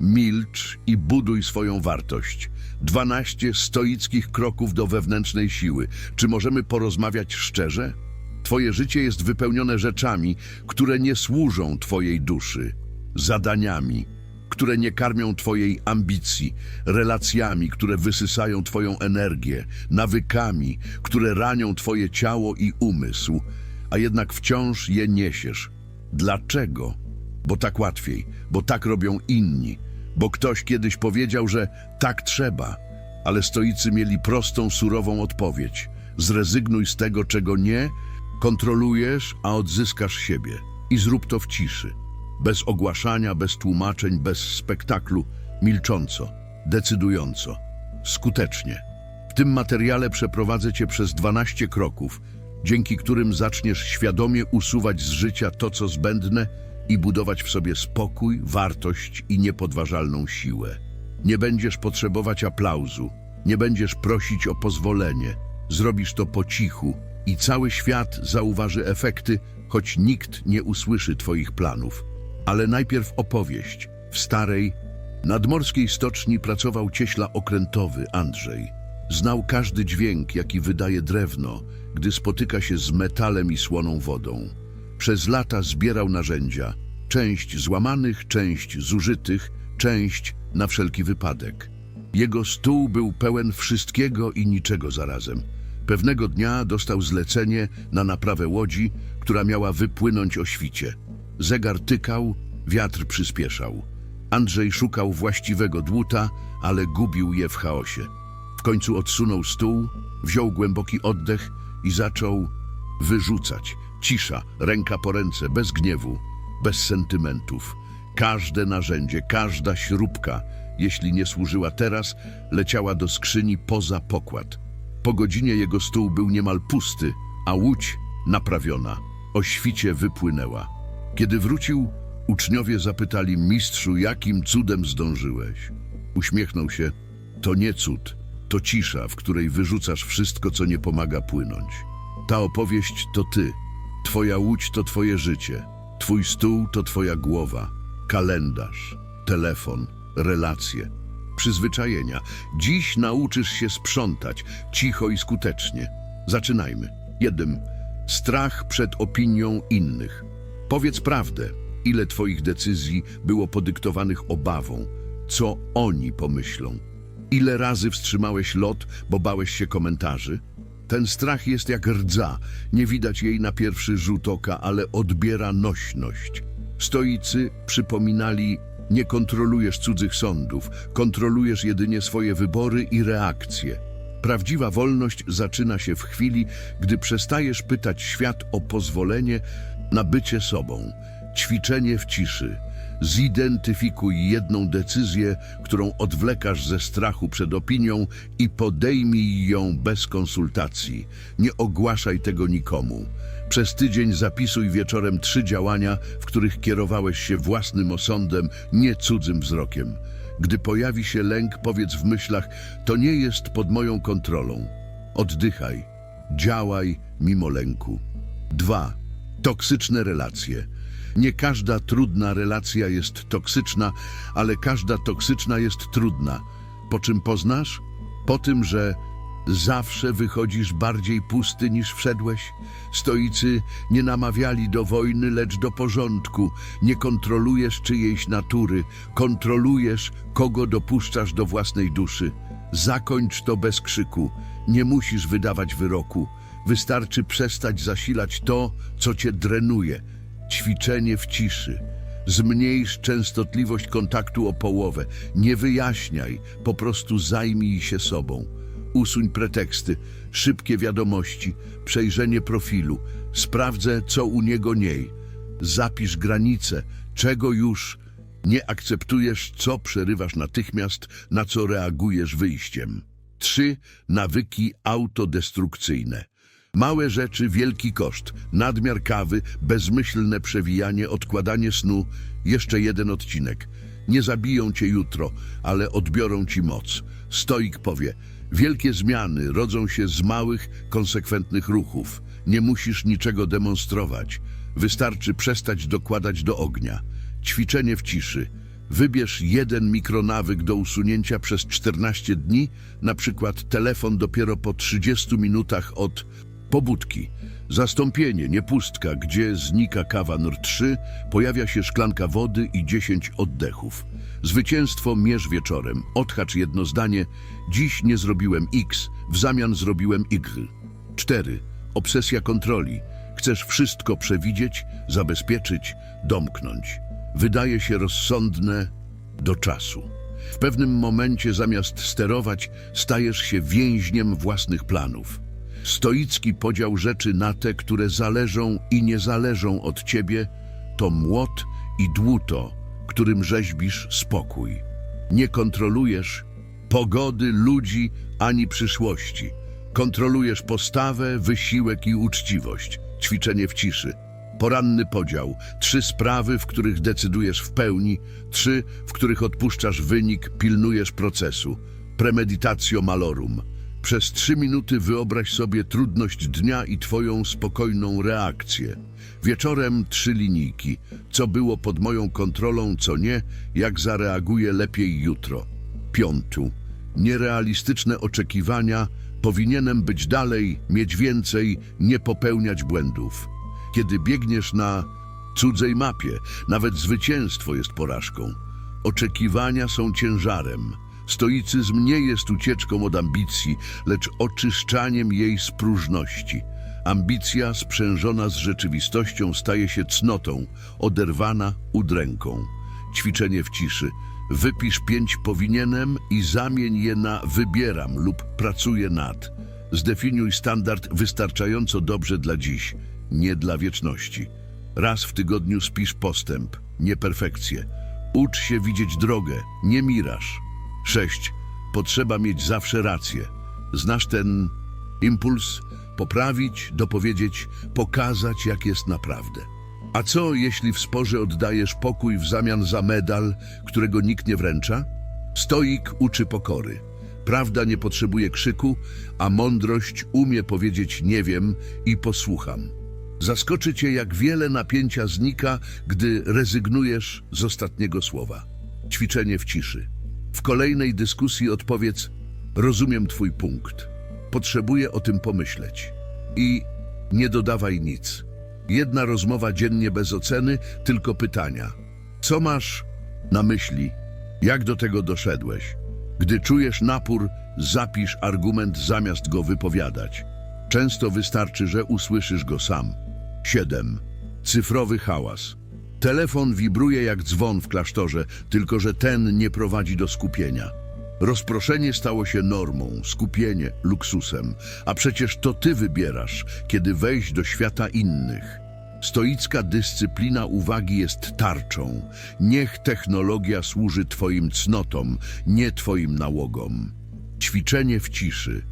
milcz i buduj swoją wartość. 12 stoickich kroków do wewnętrznej siły. Czy możemy porozmawiać szczerze? Twoje życie jest wypełnione rzeczami, które nie służą Twojej duszy, zadaniami, które nie karmią Twojej ambicji, relacjami, które wysysają Twoją energię, nawykami, które ranią Twoje ciało i umysł, a jednak wciąż je niesiesz. Dlaczego? Bo tak łatwiej, bo tak robią inni, bo ktoś kiedyś powiedział, że tak trzeba, ale stoicy mieli prostą, surową odpowiedź. Zrezygnuj z tego, czego nie, kontrolujesz, a odzyskasz siebie. I zrób to w ciszy. Bez ogłaszania, bez tłumaczeń, bez spektaklu, milcząco, decydująco, skutecznie. W tym materiale przeprowadzę Cię przez 12 kroków, dzięki którym zaczniesz świadomie usuwać z życia to, co zbędne i budować w sobie spokój, wartość i niepodważalną siłę. Nie będziesz potrzebować aplauzu, nie będziesz prosić o pozwolenie. Zrobisz to po cichu i cały świat zauważy efekty, choć nikt nie usłyszy Twoich planów. Ale najpierw opowieść. W starej, nadmorskiej stoczni pracował cieśla okrętowy Andrzej. Znał każdy dźwięk, jaki wydaje drewno, gdy spotyka się z metalem i słoną wodą. Przez lata zbierał narzędzia, część złamanych, część zużytych, część na wszelki wypadek. Jego stół był pełen wszystkiego i niczego zarazem. Pewnego dnia dostał zlecenie na naprawę łodzi, która miała wypłynąć o świcie. Zegar tykał, wiatr przyspieszał. Andrzej szukał właściwego dłuta, ale gubił je w chaosie. W końcu odsunął stół, wziął głęboki oddech i zaczął wyrzucać. Cisza, ręka po ręce, bez gniewu, bez sentymentów. Każde narzędzie, każda śrubka, jeśli nie służyła teraz, leciała do skrzyni poza pokład. Po godzinie jego stół był niemal pusty, a łódź naprawiona. O świcie wypłynęła. Kiedy wrócił, uczniowie zapytali mistrzu, jakim cudem zdążyłeś. Uśmiechnął się. To nie cud, to cisza, w której wyrzucasz wszystko, co nie pomaga płynąć. Ta opowieść to ty. Twoja łódź to twoje życie. Twój stół to twoja głowa. Kalendarz, telefon, relacje, przyzwyczajenia. Dziś nauczysz się sprzątać cicho i skutecznie. Zaczynajmy. Jeden. Strach przed opinią innych. Powiedz prawdę. Ile twoich decyzji było podyktowanych obawą? Co oni pomyślą? Ile razy wstrzymałeś lot, bo bałeś się komentarzy? Ten strach jest jak rdza. Nie widać jej na pierwszy rzut oka, ale odbiera nośność. Stoicy przypominali, nie kontrolujesz cudzych sądów, kontrolujesz jedynie swoje wybory i reakcje. Prawdziwa wolność zaczyna się w chwili, gdy przestajesz pytać świat o pozwolenie na bycie sobą. Ćwiczenie w ciszy. Zidentyfikuj jedną decyzję, którą odwlekasz ze strachu przed opinią i podejmij ją bez konsultacji. Nie ogłaszaj tego nikomu. Przez tydzień zapisuj wieczorem trzy działania, w których kierowałeś się własnym osądem, nie cudzym wzrokiem. Gdy pojawi się lęk, powiedz w myślach, to nie jest pod moją kontrolą. Oddychaj, działaj mimo lęku. 2. Toksyczne relacje. Nie każda trudna relacja jest toksyczna, ale każda toksyczna jest trudna. Po czym poznasz? Po tym, że zawsze wychodzisz bardziej pusty niż wszedłeś. Stoicy nie namawiali do wojny, lecz do porządku. Nie kontrolujesz czyjejś natury, kontrolujesz, kogo dopuszczasz do własnej duszy. Zakończ to bez krzyku. Nie musisz wydawać wyroku. Wystarczy przestać zasilać to, co cię drenuje. Ćwiczenie w ciszy. Zmniejsz częstotliwość kontaktu o połowę. Nie wyjaśniaj, po prostu zajmij się sobą. Usuń preteksty, szybkie wiadomości, przejrzenie profilu. Sprawdzę, co u niego niej. Zapisz granice, czego już nie akceptujesz, co przerywasz natychmiast, na co reagujesz wyjściem. 3. Nawyki autodestrukcyjne. Małe rzeczy, wielki koszt, nadmiar kawy, bezmyślne przewijanie, odkładanie snu. Jeszcze jeden odcinek. Nie zabiją cię jutro, ale odbiorą ci moc. Stoik powie, wielkie zmiany rodzą się z małych, konsekwentnych ruchów. Nie musisz niczego demonstrować. Wystarczy przestać dokładać do ognia. Ćwiczenie w ciszy. Wybierz jeden mikronawyk do usunięcia przez 14 dni, na przykład telefon dopiero po 30 minutach od pobudki. Zastąpienie, nie pustka, gdzie znika kawa nr 3, pojawia się szklanka wody i 10 oddechów. Zwycięstwo mierz wieczorem. Odhacz jedno zdanie. Dziś nie zrobiłem X, w zamian zrobiłem Y. 4. Obsesja kontroli. Chcesz wszystko przewidzieć, zabezpieczyć, domknąć. Wydaje się rozsądne do czasu. W pewnym momencie zamiast sterować, stajesz się więźniem własnych planów. Stoicki podział rzeczy na te, które zależą i nie zależą od ciebie, to młot i dłuto, którym rzeźbisz spokój. Nie kontrolujesz pogody, ludzi ani przyszłości. Kontrolujesz postawę, wysiłek i uczciwość. Ćwiczenie w ciszy. Poranny podział. Trzy sprawy, w których decydujesz w pełni. Trzy, w których odpuszczasz wynik, pilnujesz procesu. Premeditatio malorum. Przez trzy minuty wyobraź sobie trudność dnia i twoją spokojną reakcję. Wieczorem trzy linijki. Co było pod moją kontrolą, co nie, jak zareaguję lepiej jutro. Piątu. Nierealistyczne oczekiwania. Powinienem być dalej, mieć więcej, nie popełniać błędów. Kiedy biegniesz na cudzej mapie, nawet zwycięstwo jest porażką. Oczekiwania są ciężarem. Stoicyzm nie jest ucieczką od ambicji, lecz oczyszczaniem jej z próżności. Ambicja sprzężona z rzeczywistością staje się cnotą, oderwana udręką. Ćwiczenie w ciszy. Wypisz pięć powinienem i zamień je na wybieram lub pracuję nad. Zdefiniuj standard wystarczająco dobrze dla dziś, nie dla wieczności. Raz w tygodniu spisz postęp, nie perfekcję. Ucz się widzieć drogę, nie miraż. 6. Potrzeba mieć zawsze rację. Znasz ten impuls? Poprawić, dopowiedzieć, pokazać, jak jest naprawdę. A co, jeśli w sporze oddajesz pokój w zamian za medal, którego nikt nie wręcza? Stoik uczy pokory. Prawda nie potrzebuje krzyku, a mądrość umie powiedzieć nie wiem i posłucham. Zaskoczy cię, jak wiele napięcia znika, gdy rezygnujesz z ostatniego słowa. Ćwiczenie w ciszy. W kolejnej dyskusji odpowiedz: Rozumiem Twój punkt. Potrzebuję o tym pomyśleć. I nie dodawaj nic. Jedna rozmowa dziennie bez oceny, tylko pytania. Co masz na myśli? Jak do tego doszedłeś? Gdy czujesz napór, zapisz argument zamiast go wypowiadać. Często wystarczy, że usłyszysz go sam. 7. Cyfrowy hałas. Telefon wibruje jak dzwon w klasztorze, tylko że ten nie prowadzi do skupienia. Rozproszenie stało się normą, skupienie luksusem, a przecież to ty wybierasz, kiedy wejść do świata innych. Stoicka dyscyplina uwagi jest tarczą. Niech technologia służy twoim cnotom, nie twoim nałogom. Ćwiczenie w ciszy.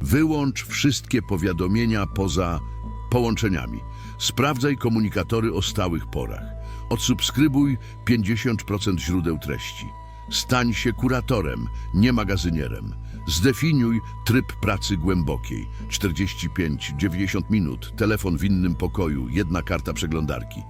Wyłącz wszystkie powiadomienia poza połączeniami. Sprawdzaj komunikatory o stałych porach. Odsubskrybuj 50% źródeł treści. Stań się kuratorem, nie magazynierem. Zdefiniuj tryb pracy głębokiej. 45-90 minut, telefon w innym pokoju, jedna karta przeglądarki.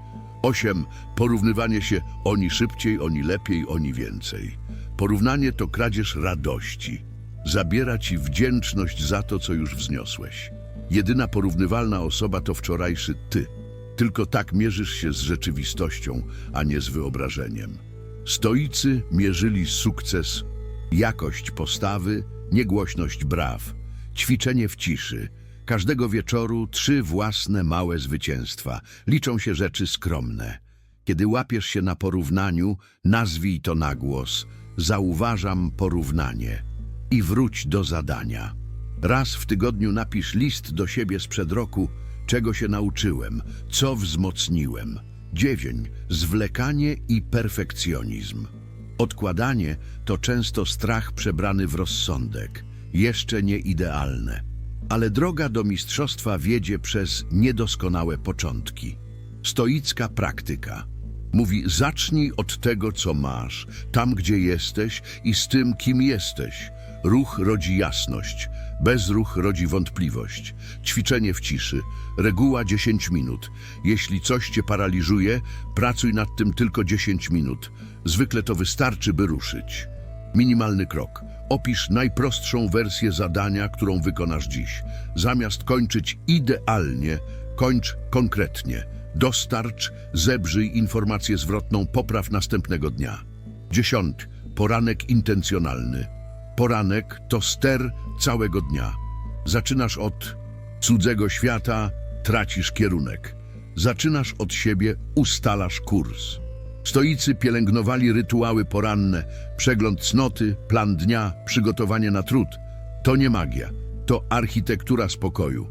8. Porównywanie się oni szybciej, oni lepiej, oni więcej. Porównanie to kradzież radości. Zabiera ci wdzięczność za to, co już wzniosłeś. Jedyna porównywalna osoba to wczorajszy ty. Tylko tak mierzysz się z rzeczywistością, a nie z wyobrażeniem. Stoicy mierzyli sukces, jakość postawy, niegłośność braw, ćwiczenie w ciszy. Każdego wieczoru trzy własne małe zwycięstwa. Liczą się rzeczy skromne. Kiedy łapiesz się na porównaniu, nazwij to na głos. Zauważam porównanie. I wróć do zadania. Raz w tygodniu napisz list do siebie sprzed roku, czego się nauczyłem, co wzmocniłem. Dziewięć. Zwlekanie i perfekcjonizm. Odkładanie to często strach przebrany w rozsądek, jeszcze nie idealne. Ale droga do mistrzostwa wiedzie przez niedoskonałe początki. Stoicka praktyka. Mówi, zacznij od tego, co masz, tam, gdzie jesteś i z tym, kim jesteś. Ruch rodzi jasność. Bezruch rodzi wątpliwość. Ćwiczenie w ciszy. Reguła 10 minut. Jeśli coś cię paraliżuje, pracuj nad tym tylko 10 minut. Zwykle to wystarczy, by ruszyć. Minimalny krok. Opisz najprostszą wersję zadania, którą wykonasz dziś. Zamiast kończyć idealnie, kończ konkretnie. Dostarcz, zebrzyj informację zwrotną, popraw następnego dnia. 10. Poranek intencjonalny. Poranek to ster całego dnia. Zaczynasz od cudzego świata, tracisz kierunek. Zaczynasz od siebie, ustalasz kurs. Stoicy pielęgnowali rytuały poranne, przegląd cnoty, plan dnia, przygotowanie na trud. To nie magia, to architektura spokoju.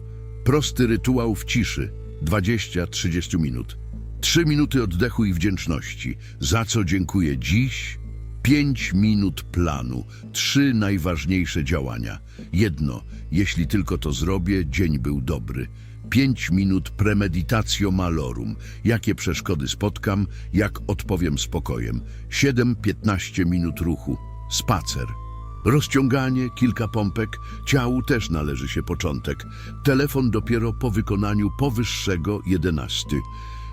Prosty rytuał w ciszy, 20-30 minut. Trzy minuty oddechu i wdzięczności. Za co dziękuję dziś? Pięć minut planu, trzy najważniejsze działania. Jedno, jeśli tylko to zrobię, dzień był dobry. Pięć minut premeditatio malorum. Jakie przeszkody spotkam, jak odpowiem spokojem. Siedem, piętnaście minut ruchu. Spacer. Rozciąganie, kilka pompek, ciału też należy się początek. Telefon dopiero po wykonaniu powyższego 11.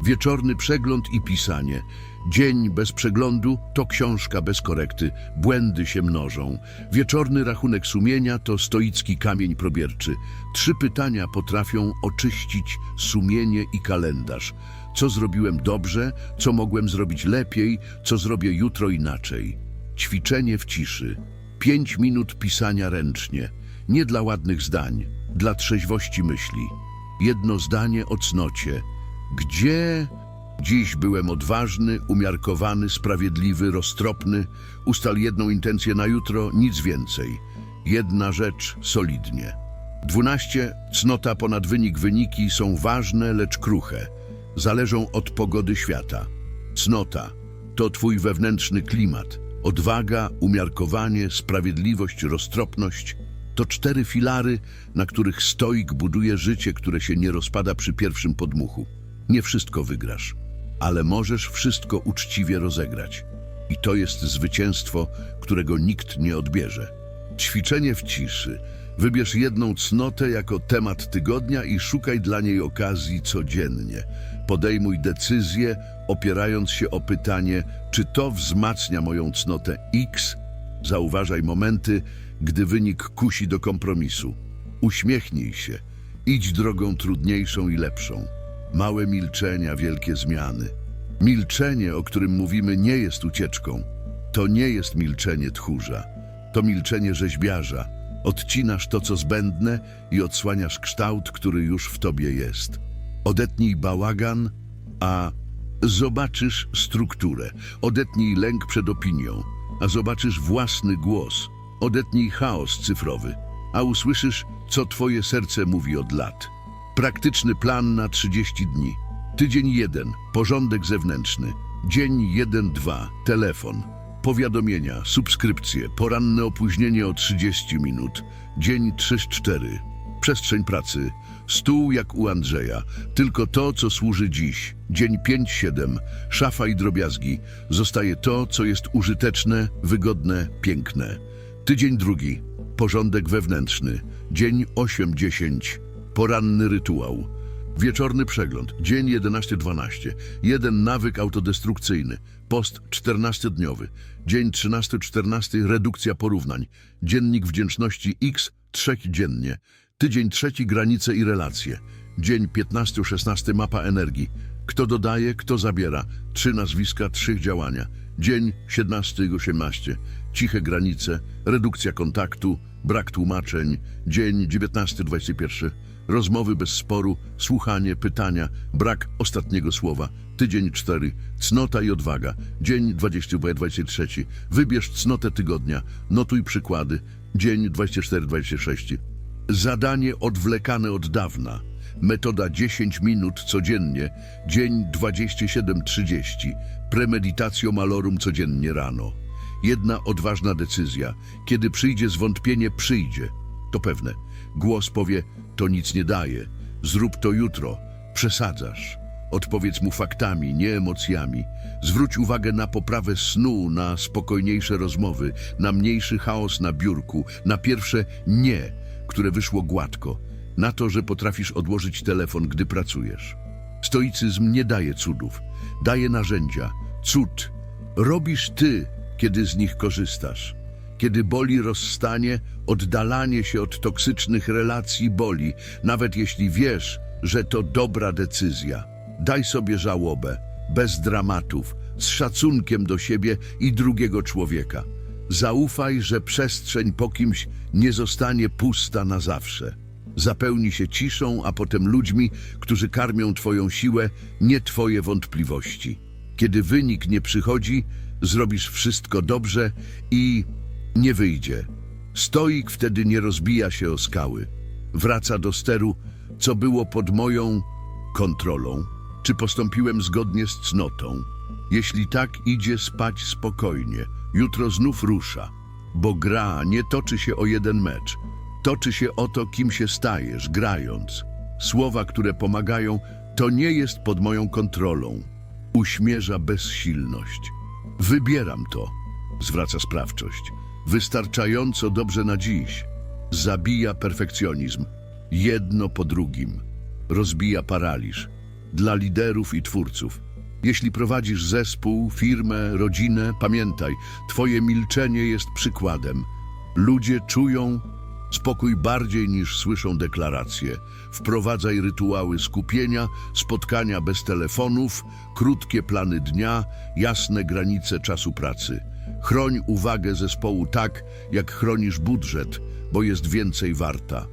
Wieczorny przegląd i pisanie. Dzień bez przeglądu to książka bez korekty, błędy się mnożą. Wieczorny rachunek sumienia to stoicki kamień probierczy. Trzy pytania potrafią oczyścić sumienie i kalendarz. Co zrobiłem dobrze, co mogłem zrobić lepiej, co zrobię jutro inaczej. Ćwiczenie w ciszy. Pięć minut pisania ręcznie. Nie dla ładnych zdań, dla trzeźwości myśli. Jedno zdanie o cnocie. Gdzie dziś byłem odważny, umiarkowany, sprawiedliwy, roztropny? Ustal jedną intencję na jutro, nic więcej. Jedna rzecz solidnie. Dwunaście. Cnota ponad wynik. Wyniki są ważne, lecz kruche. Zależą od pogody świata. Cnota to twój wewnętrzny klimat. Odwaga, umiarkowanie, sprawiedliwość, roztropność to cztery filary, na których stoik buduje życie, które się nie rozpada przy pierwszym podmuchu. Nie wszystko wygrasz, ale możesz wszystko uczciwie rozegrać. I to jest zwycięstwo, którego nikt nie odbierze. Ćwiczenie w ciszy. Wybierz jedną cnotę jako temat tygodnia i szukaj dla niej okazji codziennie. Podejmuj decyzję, opierając się o pytanie, czy to wzmacnia moją cnotę X. Zauważaj momenty, gdy wynik kusi do kompromisu. Uśmiechnij się. Idź drogą trudniejszą i lepszą. Małe milczenia, wielkie zmiany. Milczenie, o którym mówimy, nie jest ucieczką. To nie jest milczenie tchórza. To milczenie rzeźbiarza. Odcinasz to, co zbędne i odsłaniasz kształt, który już w tobie jest. Odetnij bałagan, a zobaczysz strukturę. Odetnij lęk przed opinią, a zobaczysz własny głos. Odetnij chaos cyfrowy, a usłyszysz, co twoje serce mówi od lat. Praktyczny plan na 30 dni. Tydzień 1. Porządek zewnętrzny. Dzień 1-2. Telefon. Powiadomienia, subskrypcje, poranne opóźnienie o 30 minut. Dzień 3-4. Przestrzeń pracy. Stół jak u Andrzeja. Tylko to, co służy dziś. Dzień 5-7. Szafa i drobiazgi. Zostaje to, co jest użyteczne, wygodne, piękne. Tydzień drugi. Porządek wewnętrzny. Dzień 8-10. Poranny rytuał. Wieczorny przegląd. Dzień 11-12. Jeden nawyk autodestrukcyjny. Post 14-dniowy. Dzień 13-14. Redukcja porównań. Dziennik wdzięczności X. Trzech dziennie. Tydzień trzeci. Granice i relacje. Dzień 15-16. Mapa energii. Kto dodaje, kto zabiera. Trzy nazwiska, trzy działania. Dzień 17-18. Ciche granice. Redukcja kontaktu. Brak tłumaczeń. Dzień 19-21. Rozmowy bez sporu, słuchanie, pytania, brak ostatniego słowa. Tydzień 4. Cnota i odwaga. Dzień 22-23. Wybierz cnotę tygodnia. Notuj przykłady. Dzień 24-26. Zadanie odwlekane od dawna. Metoda 10 minut codziennie. Dzień 27-30. Premeditatio malorum codziennie rano. Jedna odważna decyzja. Kiedy przyjdzie zwątpienie, przyjdzie. To pewne. Głos powie, to nic nie daje. Zrób to jutro. Przesadzasz. Odpowiedz mu faktami, nie emocjami. Zwróć uwagę na poprawę snu, na spokojniejsze rozmowy, na mniejszy chaos na biurku, na pierwsze nie, które wyszło gładko, na to, że potrafisz odłożyć telefon, gdy pracujesz. Stoicyzm nie daje cudów, daje narzędzia. Cud robisz ty, kiedy z nich korzystasz. Kiedy boli rozstanie, oddalanie się od toksycznych relacji boli, nawet jeśli wiesz, że to dobra decyzja. Daj sobie żałobę, bez dramatów, z szacunkiem do siebie i drugiego człowieka. Zaufaj, że przestrzeń po kimś nie zostanie pusta na zawsze. Zapełni się ciszą, a potem ludźmi, którzy karmią Twoją siłę, nie Twoje wątpliwości. Kiedy wynik nie przychodzi, zrobisz wszystko dobrze i nie wyjdzie. Stoik wtedy nie rozbija się o skały. Wraca do steru, co było pod moją kontrolą. Czy postąpiłem zgodnie z cnotą? Jeśli tak, idzie spać spokojnie. Jutro znów rusza, bo gra nie toczy się o jeden mecz. Toczy się o to, kim się stajesz, grając. Słowa, które pomagają, to nie jest pod moją kontrolą. Uśmierza bezsilność. Wybieram to, zwraca sprawczość. Wystarczająco dobrze na dziś. Zabija perfekcjonizm. Jedno po drugim. Rozbija paraliż. Dla liderów i twórców. Jeśli prowadzisz zespół, firmę, rodzinę, pamiętaj, twoje milczenie jest przykładem. Ludzie czują spokój bardziej niż słyszą deklaracje. Wprowadzaj rytuały skupienia, spotkania bez telefonów, krótkie plany dnia, jasne granice czasu pracy. Chroń uwagę zespołu tak, jak chronisz budżet, bo jest więcej warta.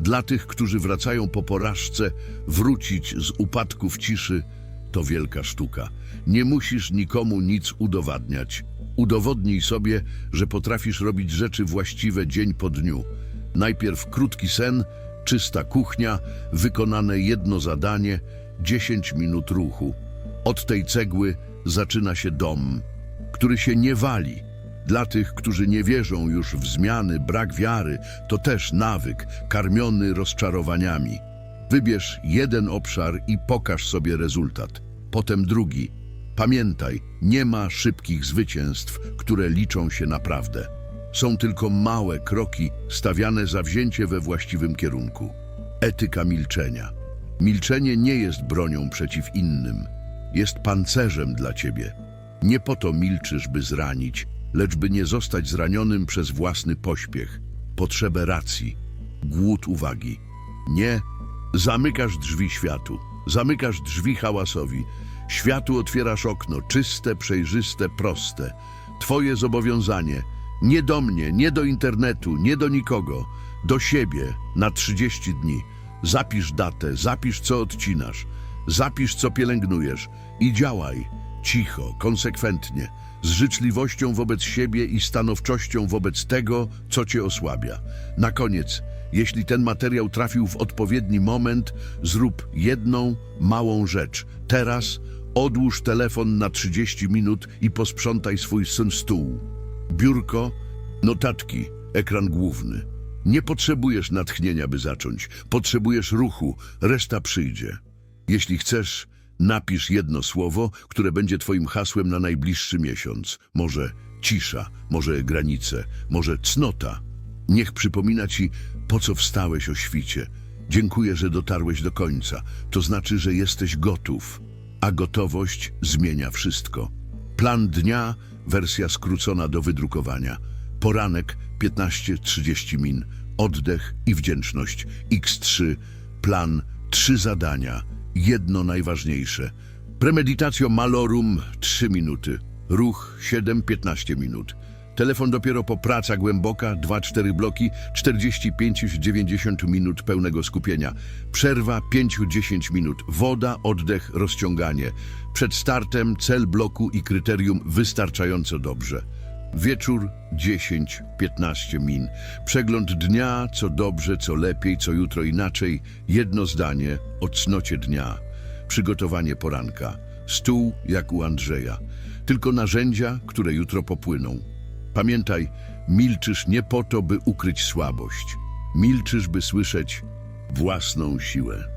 Dla tych, którzy wracają po porażce, wrócić z upadków ciszy to wielka sztuka. Nie musisz nikomu nic udowadniać. Udowodnij sobie, że potrafisz robić rzeczy właściwe dzień po dniu. Najpierw krótki sen, czysta kuchnia, wykonane jedno zadanie, 10 minut ruchu. Od tej cegły zaczyna się dom, który się nie wali. Dla tych, którzy nie wierzą już w zmiany, brak wiary, to też nawyk, karmiony rozczarowaniami. Wybierz jeden obszar i pokaż sobie rezultat. Potem drugi. Pamiętaj, nie ma szybkich zwycięstw, które liczą się naprawdę. Są tylko małe kroki stawiane za wzięcie we właściwym kierunku. Etyka milczenia. Milczenie nie jest bronią przeciw innym. Jest pancerzem dla ciebie. Nie po to milczysz, by zranić, lecz by nie zostać zranionym przez własny pośpiech, potrzebę racji, głód uwagi. Nie, zamykasz drzwi światu, zamykasz drzwi hałasowi. Światu otwierasz okno, czyste, przejrzyste, proste. Twoje zobowiązanie, nie do mnie, nie do internetu, nie do nikogo, do siebie na 30 dni. Zapisz datę, zapisz co odcinasz, zapisz co pielęgnujesz i działaj cicho, konsekwentnie, z życzliwością wobec siebie i stanowczością wobec tego, co cię osłabia. Na koniec, jeśli ten materiał trafił w odpowiedni moment, zrób jedną małą rzecz. Teraz odłóż telefon na 30 minut i posprzątaj swój syn stół. Biurko, notatki, ekran główny. Nie potrzebujesz natchnienia, by zacząć. Potrzebujesz ruchu, reszta przyjdzie. Jeśli chcesz, napisz jedno słowo, które będzie twoim hasłem na najbliższy miesiąc. Może cisza, może granice, może cnota. Niech przypomina ci, po co wstałeś o świcie. Dziękuję, że dotarłeś do końca. To znaczy, że jesteś gotów, a gotowość zmienia wszystko. Plan dnia, wersja skrócona do wydrukowania. Poranek 15-30 min, oddech i wdzięczność. X3, plan, trzy zadania, jedno najważniejsze. Premedytatio malorum 3 minuty, ruch 7-15 minut. Telefon dopiero po praca głęboka, 2-4 bloki, 45-90 minut pełnego skupienia. Przerwa 5-10 minut, woda, oddech, rozciąganie. Przed startem cel bloku i kryterium wystarczająco dobrze. Wieczór 10-15 min. Przegląd dnia, co dobrze, co lepiej, co jutro inaczej. Jedno zdanie o cnocie dnia. Przygotowanie poranka. Stół jak u Andrzeja. Tylko narzędzia, które jutro popłyną. Pamiętaj, milczysz nie po to, by ukryć słabość. Milczysz, by słyszeć własną siłę.